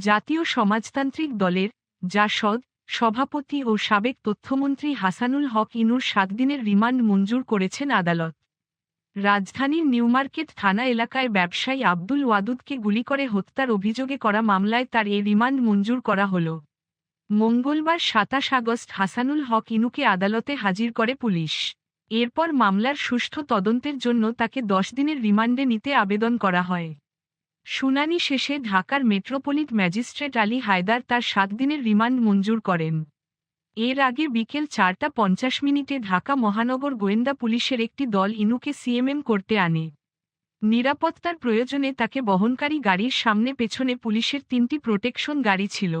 জাতীয় সমাজতান্ত্রিক দলের জাসদ, সভাপতি ও সাবেক তথ্যমন্ত্রী হাসানুল হক ইনুর সাত দিনের রিমান্ড মঞ্জুর করেছেন আদালত। রাজধানীর নিউমার্কেট থানা এলাকায় ব্যবসায়ী আব্দুল ওয়াদুদকে গুলি করে হত্যার অভিযোগে করা মামলায় তার এ রিমান্ড মঞ্জুর করা হল। মঙ্গলবার সাতাশ আগস্ট হাসানুল হক ইনুকে আদালতে হাজির করে পুলিশ। এরপর মামলার সুষ্ঠু তদন্তের জন্য তাকে দশ দিনের রিমান্ডে নিতে আবেদন করা হয়। শুনানি শেষে ঢাকার মেট্রোপলিট ম্যাজিস্ট্রেট আলী হায়দার তার সাত দিনের রিমান্ড মঞ্জুর করেন। এর আগে বিকেল চারটা পঞ্চাশ মিনিটে ঢাকা মহানগর গোয়েন্দা পুলিশের একটি দল ইনুকে সিএমএম করতে আনে। নিরাপত্তার প্রয়োজনে তাকে বহনকারী গাড়ির সামনে পেছনে পুলিশের তিনটি প্রোটেকশন গাড়ি ছিল।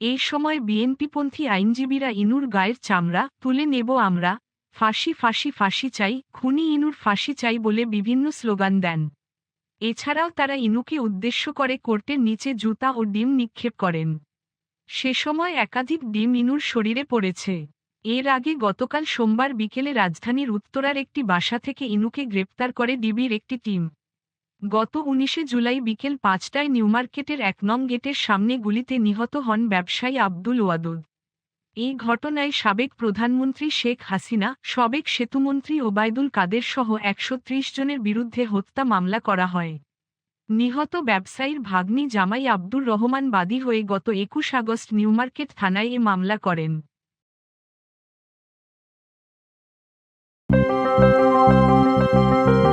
এই সময় বিএনপিপন্থী আইনজীবীরা ইনুর গায়ের চামড়া, তুলে নেব আমরা, ফাঁসি ফাঁসি ফাঁসি চাই, খুনি ইনুর ফাঁসি চাই বলে বিভিন্ন স্লোগান দেন। এছাড়াও তারা ইনুকে উদ্দেশ্য করে কোর্টের নিচে জুতা ও ডিম নিক্ষেপ করেন। সে সময় একাধিক ডিম ইনুর শরীরে পড়েছে। এর আগে গতকাল সোমবার বিকেলে রাজধানীর উত্তরার একটি বাসা থেকে ইনুকে গ্রেপ্তার করে ডিবির একটি টিম। গত উনিশে জুলাই বিকেল পাঁচটায় নিউমার্কেটের এক নং গেটের সামনে গুলিতে নিহত হন ব্যবসায়ী আব্দুল ওয়াদুদ। এই ঘটনায় সাবেক প্রধানমন্ত্রী শেখ হাসিনা, সাবেক সেতুমন্ত্রী ওবায়দুল কাদের সহ একশো ত্রিশ জনের বিরুদ্ধে হত্যা মামলা করা হয় নিহত ব্যবসায়ীর ভাগ্নি জামাই আব্দুর রহমান বাদী হয়ে গত একুশ আগস্ট নিউমার্কেট থানায় এ মামলা করেন Thank you.